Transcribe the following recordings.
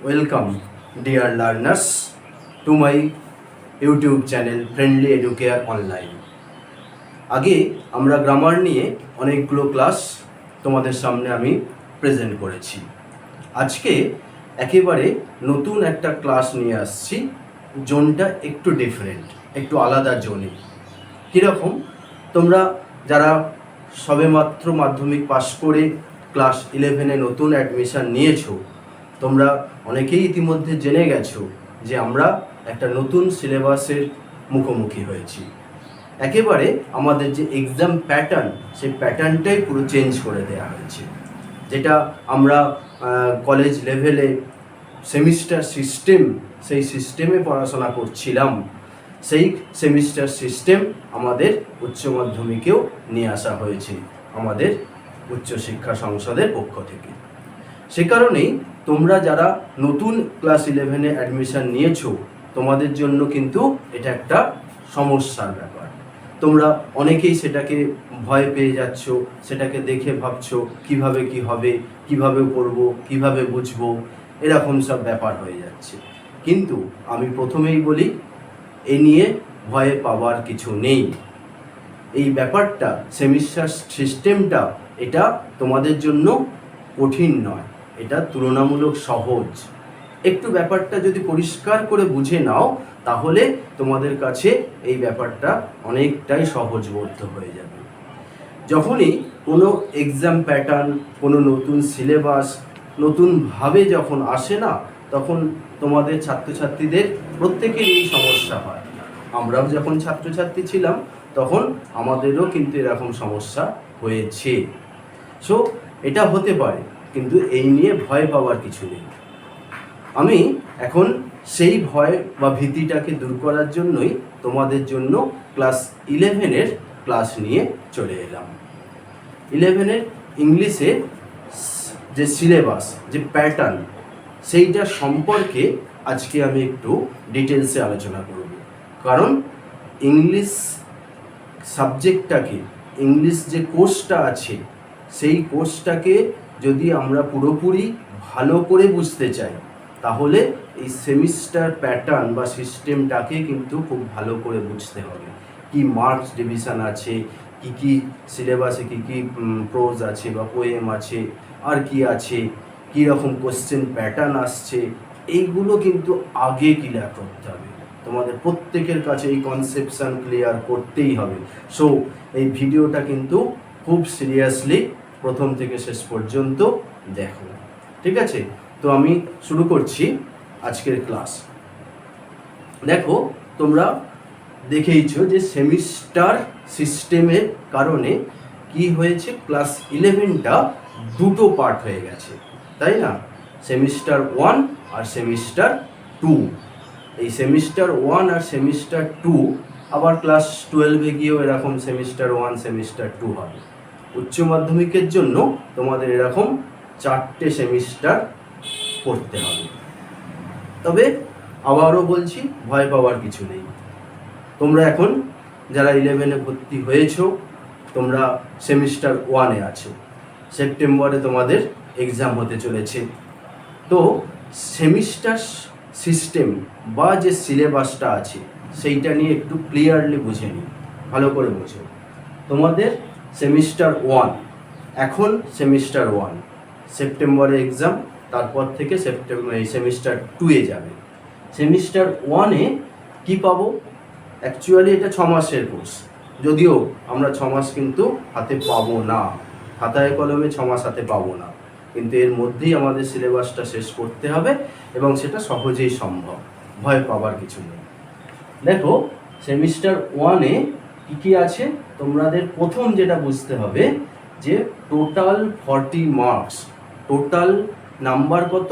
Welcome, dear learners, to my YouTube channel Friendly Educare online আগে আমরা grammar নিয়ে অনেকগুলো ক্লাস তোমাদের সামনে আমি প্রেজেন্ট করেছি। আজকে একেবারে নতুন একটা ক্লাস নিয়ে আসছি জোনটা একটু ডিফারেন্ট একটু আলাদা জোনে। কীরকম? তোমরা যারা সবেমাত্র মাধ্যমিক পাশ করে ক্লাস ইলেভেনে নতুন অ্যাডমিশন নিয়েছো তোমরা অনেকেই ইতিমধ্যে জেনে গেছো যে আমরা একটা নতুন সিলেবাসের মুখোমুখি হয়েছি। একেবারে আমাদের যে এক্সাম প্যাটার্ন সেই প্যাটার্নটাই পুরো চেঞ্জ করে দেওয়া হয়েছে। যেটা আমরা কলেজ লেভেলে সেমিস্টার সিস্টেম সেই সিস্টেমে পড়াশোনা করছিলাম। সেই সেমিস্টার সিস্টেম আমাদের উচ্চ মাধ্যমিকেও নিয়ে আসা হয়েছে, আমাদের উচ্চশিক্ষা সংসদের পক্ষ থেকে। সে কারণেই তোমরা যারা নতুন ক্লাস ইলেভেনে অ্যাডমিশান নিয়েছো, তোমাদের জন্য কিন্তু এটা একটা সমস্যার ব্যাপার। তোমরা অনেকেই সেটাকে ভয় পেয়ে যাচ্ছ, সেটাকে দেখে ভাবছ, কীভাবে কি হবে, কীভাবে পড়ব কীভাবে বুঝব, এরকম সব ব্যাপার হয়ে যাচ্ছে। কিন্তু আমি প্রথমেই বলি, এ নিয়ে ভয়ে পাওয়ার কিছু নেই। এই ব্যাপারটা, সেমিস্টার সিস্টেমটা, এটা তোমাদের জন্য কঠিন নয়। এটা তুলনামূলক সহজ। একটু ব্যাপারটা যদি পরিষ্কার করে বুঝে নাও, তাহলে তোমাদের কাছে এই ব্যাপারটা অনেকটাই সহজবোধ্য হয়ে যাবে। যখনই কোনো এক্সাম প্যাটার্ন কোনো নতুন সিলেবাস নতুনভাবে যখন আসে না, তখন তোমাদের ছাত্রছাত্রীদের প্রত্যেকেরই সমস্যা হয়। আমরাও যখন ছাত্রছাত্রী ছিলাম, তখন আমাদেরও কিন্তু এরকম সমস্যা হয়েছে। সো এটা হতে পারে। কিন্তু এই নিয়ে ভয় পাওয়ার কিছু নেই। আমি এখন সেই ভয় বা ভীতিটাকে দূর করার জন্যই তোমাদের জন্য ক্লাস ইলেভেনের ক্লাস নিয়ে চলে এলাম। ইলেভেনের ইংলিশে যে সিলেবাস যে প্যাটার্ন সেইটা সম্পর্কে আজকে আমি একটু ডিটেলসে আলোচনা করব। কারণ ইংলিশ সাবজেক্টটাকে ইংলিশ যে কোর্সটা আছে, সেই কোর্সটাকে যদি আমরা পুরোপুরি ভালো করে বুঝতে চাই, তাহলে এই সেমিস্টার প্যাটার্ন বা সিস্টেমটাকে কিন্তু খুব ভালো করে বুঝতে হবে। কি মার্কস ডিভিশন আছে, কি কি সিলেবাসে কি কি প্রোজ আছে বা পোয়েম আছে, আর কি আছে কী রকম কোশ্চেন প্যাটার্ন আসছে, এইগুলো কিন্তু আগে ক্লিয়ার করতে হবে। তোমাদের প্রত্যেকের কাছে এই কনসেপশন ক্লিয়ার করতেই হবে। সো এই ভিডিওটা কিন্তু খুব সিরিয়াসলি প্রথম থেকে শেষ পর্যন্ত দেখো। ঠিক আছে? তো আমি শুরু করছি আজকের ক্লাস। দেখো, তোমরা দেখেইছো যে সেমিস্টার সিস্টেমের কারণে কি হয়েছে? ক্লাস ইলেভেনটা দুটো পার্ট হয়ে গেছে, তাই না? সেমিস্টার ওয়ান আর সেমিস্টার টু এই সেমিস্টার ওয়ান আর সেমিস্টার টু আবার ক্লাস টুয়েলভে গিয়েও এরকম সেমিস্টার ওয়ান সেমিস্টার টু হবে। উচ্চ মাধ্যমিকের জন্য তোমাদের এরকম চারটে সেমিস্টার পড়তে হবে। তবে আবারও বলছি, ভয় পাওয়ার কিছু নেই। তোমরা এখন যারা ইলেভেনে ভর্তি হয়েছো, তোমরা সেমিস্টার ওয়ানে আছো। সেপ্টেম্বরে তোমাদের এক্সাম হতে চলেছে। তো সেমিস্টার সিস্টেম বা যে সিলেবাসটা আছে, সেইটা নিয়ে একটু ক্লিয়ারলি বুঝে নিই ভালো করে বোঝো। তোমাদের সেমিস্টার ওয়ান। এখন সেমিস্টার ওয়ান। সেপ্টেম্বরে এক্সাম, তারপর থেকে সেপ্টেম্বর, এই সেমিস্টার টুয়ে যাবে। সেমিস্টার ওয়ানে কি পাবো? অ্যাকচুয়ালি এটা ছ মাসের কোর্স যদিও আমরা ছ মাস কিন্তু হাতে পাবো না। খাতায় কলমে ছ মাস হাতে পাবো না। কিন্তু এর মধ্যেই আমাদের সিলেবাসটা শেষ করতে হবে এবং সেটা সহজেই সম্ভব। ভয় পাবার কিছু নেই। দেখো, সেমিস্টার ওয়ানে কী কী আছে? তোমাদের প্রথম যেটা বুঝতে হবে যে total forty marks total number কত?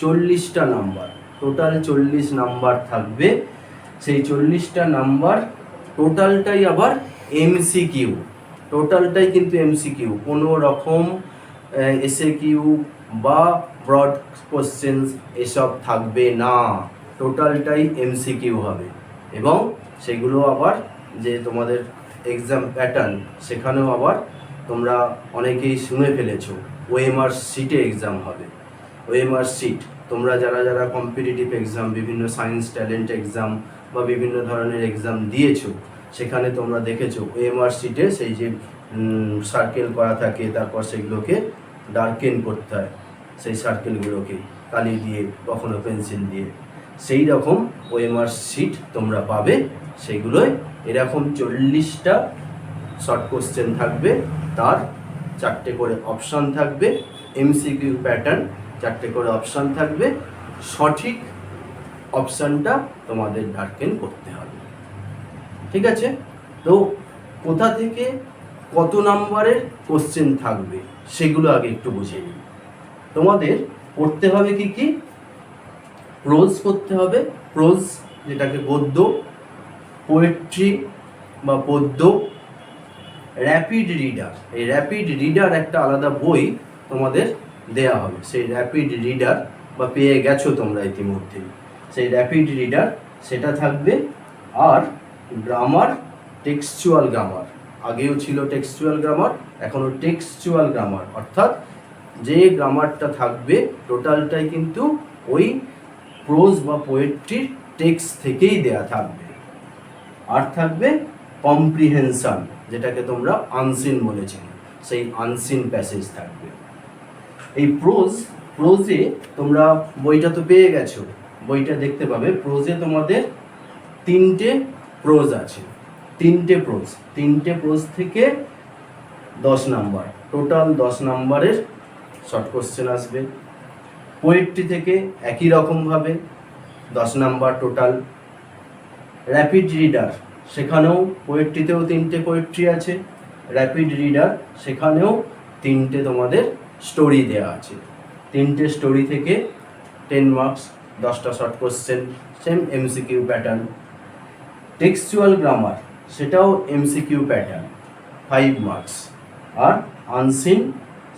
চল্লিশটা নাম্বার টোটাল চল্লিশ নাম্বার থাকবে। সেই চল্লিশটা নাম্বার টোটালটাই আবার এমসিকিউ টোটালটাই কিন্তু এমসিকিউ কোনো রকম এসে কিউ বা ব্রড কোশ্চেন্স এসব থাকবে না। টোটালটাই এমসিকিউ হবে। এবং সেগুলো আবার যে তোমাদের এক্সাম প্যাটার্ন সেখানেও আবার তোমরা অনেকেই শুনে ফেলেছো ওএমআর সিটে এক্সাম হবে। ওএমআর সিট তোমরা যারা যারা কম্পিটিটিভ এক্সাম বিভিন্ন সায়েন্স ট্যালেন্ট এক্সাম বা বিভিন্ন ধরনের এক্সাম দিয়েছ, সেখানে তোমরা দেখেছ ওএমআর সিটে সেই যে সার্কেল করা থাকে, তারপর সেগুলোকে ডার্কেন করতে হয়, সেই সার্কেলগুলোকে কালি দিয়ে, কখনো পেন্সিল দিয়ে। সেই রকম ওএমআর সিট তোমরা পাবে। সেগুলোয় এরকম চল্লিশটা শর্ট কোশ্চেন থাকবে। তার চারটে করে অপশান থাকবে। এমসিকিউ প্যাটার্ন চারটে করে অপশান থাকবে। সঠিক অপশানটা তোমাদের ডার্কেন করতে হবে। ঠিক আছে? তো কোথা থেকে কত নাম্বারের কোশ্চেন থাকবে সেগুলো আগে একটু বুঝে নিই। তোমাদের করতে হবে কি কি? প্রোজ করতে হবে। প্রোজ যেটাকে গদ্য পোয়েট্রি বা পদ্য র্যাপিড রিডার এই র্যাপিড রিডার একটা আলাদা বই তোমাদের দেয়া হবে। সেই র্যাপিড রিডার বা পেয়ে গেছো তোমরা ইতিমধ্যে সেই র্যাপিড রিডার সেটা থাকবে আর গ্রামার টেক্সচুয়াল গ্রামার আগেও ছিল টেক্সচুয়াল গ্রামার এখনও টেক্সচুয়াল গ্রামার অর্থাৎ যে গ্রামারটা থাকবে টোটালটাই কিন্তু ওই প্রোজ বা পোয়েট্রির টেক্সট থেকেই দেয়া থাকবে। আর থাকবে কম্প্রিহেনশন যেটাকে তোমরা আনসিন বলেছেন সেই আনসিন প্যাসেজ থাকবে। এই প্রোজ প্রোজে তোমরা বইটা তো পেয়ে গেছো। বইটা দেখতে পাবে। প্রোজে তোমাদের তিনটে প্রোজ আছে। তিনটে প্রোজ তিনটে প্রোজ থেকে দশ নাম্বার। টোটাল দশ নাম্বারের শর্ট কোশ্চেন আসবে। পোয়েট্রি থেকে একই রকমভাবে দশ নাম্বার টোটাল র্যাপিড রিডার সেখানেও পোয়েট্রিতেও তিনটে পোয়েট্রি আছে। র্যাপিড রিডার সেখানেও তিনটে তোমাদের স্টোরি দেওয়া আছে। তিনটে স্টোরি থেকে টেন মার্কস দশটা short question same MCQ pattern textual grammar সেটাও এমসিকিউ প্যাটার্ন ফাইভ মার্কস আর আনসিন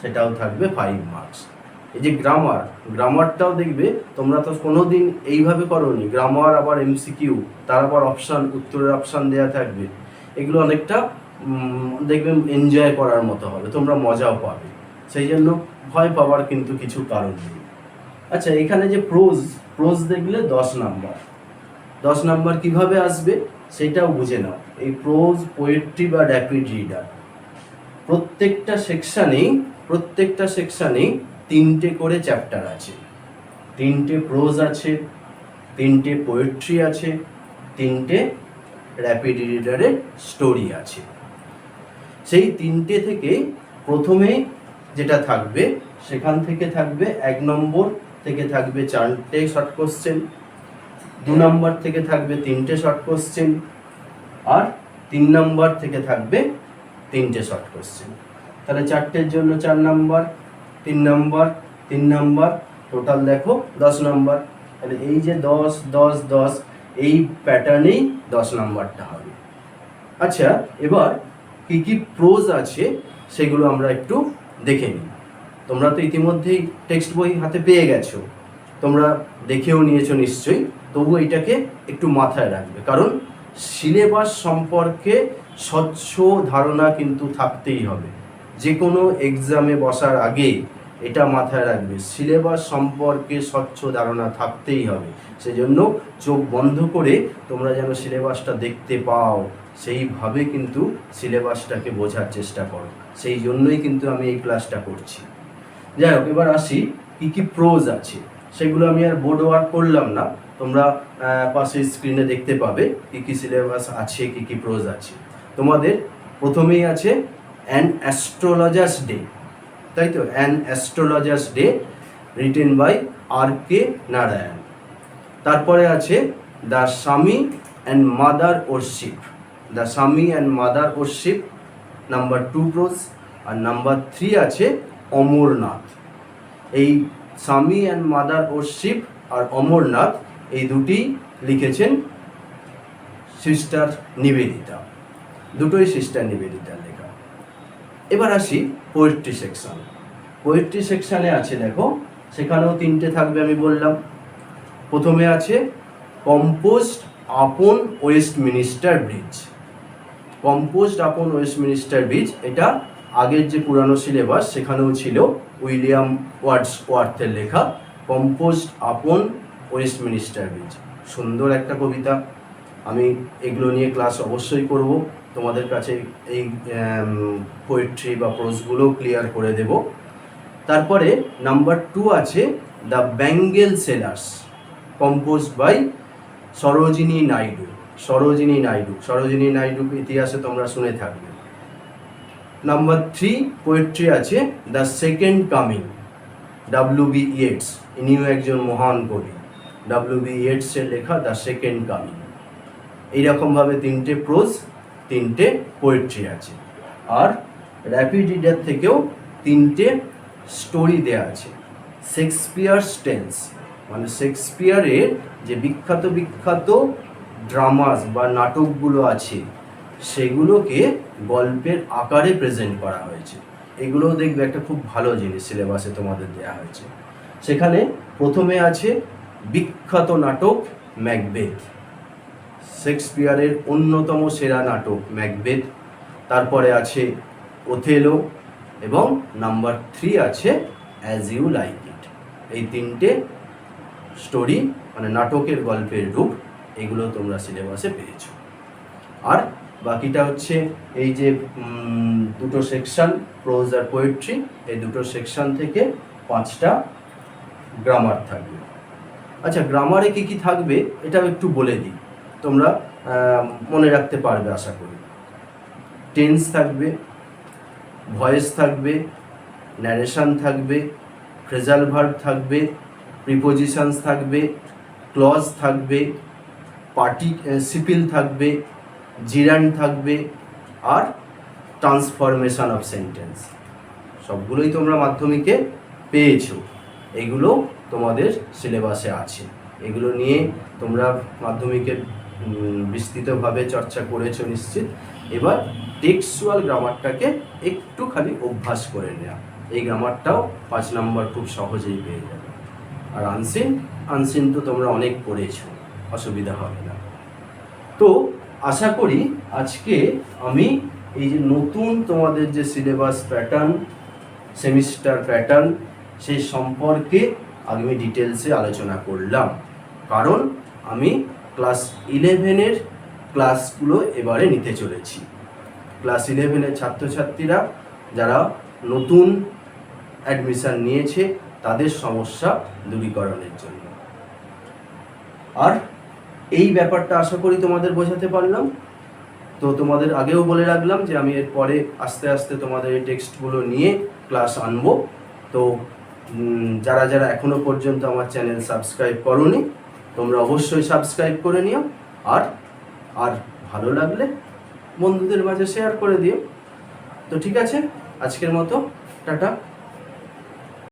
সেটাও থাকবে ফাইভ মার্কস এই যে গ্রামার গ্রামারটাও দেখবে তোমরা তো কোনো দিন এইভাবে করোনি। গ্রামার আবার এমসিকিউ তার আবার অপশান উত্তরের অপশান দেওয়া থাকবে। এগুলো অনেকটা দেখবে এনজয় করার মতো হবে, তোমরা মজাও পাবে। সেই জন্য ভয় পাওয়ার কিন্তু কিছু কারণ নেই। আচ্ছা এখানে যে প্রোজ প্রোজ দেখলে দশ নাম্বার। দশ নাম্বার কীভাবে আসবে সেটাও বুঝে নাও। এই প্রোজ পোয়েট্রি বা র্যাপিড রিডার প্রত্যেকটা সেকশানেই প্রত্যেকটা সেকশানেই তিনটে করে চ্যাপ্টার আছে। তিনটে প্রোজ আছে, তিনটে পোয়েট্রি আছে, তিনটে র্যাপিড রিডারের স্টোরি আছে। সেই তিনটে থেকে প্রথমে যেটা থাকবে, সেখান থেকে থাকবে এক নম্বর, থেকে থাকবে চারটে শর্ট কোশ্চেন দু নম্বর থেকে থাকবে তিনটে শর্ট কোশ্চেন আর তিন নম্বর থেকে থাকবে তিনটে শর্ট কোশ্চেন তাহলে চারটের জন্য চার নাম্বার তিন নাম্বার তিন নাম্বার টোটাল দেখো, দশ নাম্বার। তাহলে এই যে দশ দশ দশ, এই প্যাটার্নেই দশ নাম্বারটা হবে। আচ্ছা এবার কি কি প্রোজ আছে সেগুলো আমরা একটু দেখে নিই। তোমরা তো ইতিমধ্যেই টেক্সট বই হাতে পেয়ে গেছো। তোমরা দেখেও নিয়েছো নিশ্চয়ই। তবু এটাকে একটু মাথায় রাখবে। কারণ সিলেবাস সম্পর্কে স্বচ্ছ ধারণা কিন্তু থাকতেই হবে। যে কোনো এক্সামে বসার আগে এটা মাথায় রাখবে। সিলেবাস সম্পর্কে স্বচ্ছ ধারণা থাকতেই হবে। সেজন্য চোখ বন্ধ করে তোমরা যেন সিলেবাসটা দেখতে পাও, সেইভাবে কিন্তু সিলেবাসটাকে বোঝার চেষ্টা করো। সেই জন্যই কিন্তু আমি এই ক্লাসটা করছি। যাই হোক, এবার আসি, কী কী প্রোজ আছে? সেগুলো আমি আর বোর্ড ওয়ার্ক করলাম না। তোমরা পাশে স্ক্রিনে দেখতে পাবে কী কী সিলেবাস আছে, কী কী প্রোজ আছে। তোমাদের প্রথমেই আছে অ্যান অ্যাস্ট্রোলজার্স ডে তাই তো? An astrologer's day written by R K Narayan তারপরে আছে the Swami and mother worship the Swami and mother worship number two prose R number three আছে অমরনাথ এই স্বামী অ্যান্ড মাদার ওরশিপ আর অমরনাথ এই দুটি লিখেছেন সিস্টার নিবেদিতা দুটোই সিস্টার নিবেদিতা এবার আসি পোয়েট্রি সেকশন পোয়েট্রি সেকশানে আছে, দেখো, সেখানেও তিনটে থাকবে আমি বললাম। প্রথমে আছে composed upon Westminster bridge composed upon Westminster bridge এটা আগের যে পুরানো সিলেবাস সেখানেও ছিল উইলিয়াম ওয়ার্ডস ওয়ার্থের লেখা compost upon Westminster bridge সুন্দর একটা কবিতা। আমি এগুলো নিয়ে ক্লাস অবশ্যই করব। তোমাদের কাছে এই পোয়েট্রি বা প্রোজগুলো ক্লিয়ার করে দেব। তারপরে নাম্বার টু আছে the bangle sellers compose by Sarojini Naidu Sarojini Naidu Sarojini Naidu ইতিহাসে তোমরা শুনে থাকবে। নাম্বার থ্রি পোয়েট্রি আছে the second coming W B Yeats ইনিও একজন মহান কবি ডাব্লিউ বি ইয়েটসের লেখা দ্য সেকেন্ড কামিং এইরকমভাবে তিনটে প্রোজ তিনটে পোয়েট্রি আছে। আর র্যাপিড রিডার থেকেও তিনটে স্টোরি দেয়া আছে। শেক্সপিয়ার টেন্স মানে শেক্সপিয়ারের যে বিখ্যাত বিখ্যাত ড্রামাস বা নাটকগুলো আছে, সেগুলোকে গল্পের আকারে প্রেজেন্ট করা হয়েছে। এগুলোও দেখবে একটা খুব ভালো জিনিস সিলেবাসে তোমাদের দেওয়া হয়েছে। সেখানে প্রথমে আছে বিখ্যাত নাটক ম্যাকবেথ শেক্সপিয়ারের অন্যতম সেরা নাটক ম্যাকবেথ। তারপরে আছে ওথেলো এবং নাম্বার থ্রি আছে অ্যাজ ইউ লাইক ইট এই তিনটে স্টোরি মানে নাটকের গল্পের রূপ, এগুলো তোমরা সিলেবাসে পেয়েছ। আর বাকিটা হচ্ছে এই যে দুটো সেকশন, প্রোজ আর পোয়েট্রি, এই দুটো সেকশন থেকে পাঁচটা গ্রামার থাকবে। আচ্ছা গ্রামারে কি কি থাকবে, এটাও একটু বলে দিই। তোমরা মনে রাখতে পারবে আশা করি। টেন্স থাকবে ভয়েস থাকবে ন্যারেশন থাকবে ফ্রেজাল ভার্ব থাকবে প্রিপোজিশনস থাকবে ক্লজ থাকবে পার্টি সিপিল থাকবে জিরান থাকবে আর ট্রান্সফরমেশন অফ সেন্টেন্স সবগুলোই তোমরা মাধ্যমিকে পেয়েছ। এগুলো তোমাদের সিলেবাসে আছে। এগুলো নিয়ে তোমরা মাধ্যমিকে উম, বিস্তৃতভাবে চর্চা করেছ নিশ্চিত। এবার টেক্সুয়াল গ্রামারটাকে একটু খালি অভ্যাস করে নেওয়া এই গ্রামারটাও পাঁচ নম্বর খুব সহজেই পেয়ে যাবে। আর আনসিন আনসিন তো তোমরা অনেক পড়েছো, অসুবিধা হবে না। তো আশা করি আজকে আমি এই যে নতুন তোমাদের যে সিলেবাস প্যাটার্ন সেমিস্টার প্যাটার্ন সেই সম্পর্কে আমি ডিটেলসে আলোচনা করলাম। কারণ আমি ক্লাস ইলেভেনের ক্লাসগুলো এবারে নিতে চলেছি। ক্লাস ইলেভেনের ছাত্রছাত্রীরা যারা নতুন অ্যাডমিশন নিয়েছে, তাদের সমস্যা দূরীকরণের জন্য। আর এই ব্যাপারটা আশা করি তোমাদের বোঝাতে পারলাম। তো তোমাদের আগেও বলে রাখলাম যে আমি এরপরে আস্তে আস্তে তোমাদের এই টেক্সটগুলো নিয়ে ক্লাস আনব। তো যারা যারা এখনও পর্যন্ত আমার চ্যানেল সাবস্ক্রাইব করনি তোমরা অবশ্যই সাবস্ক্রাইব করে নিও, আর আর ভালো লাগলে বন্ধুদের মাঝে শেয়ার করে দিও। তো ঠিক আছে, আজকের মতো, টাটা।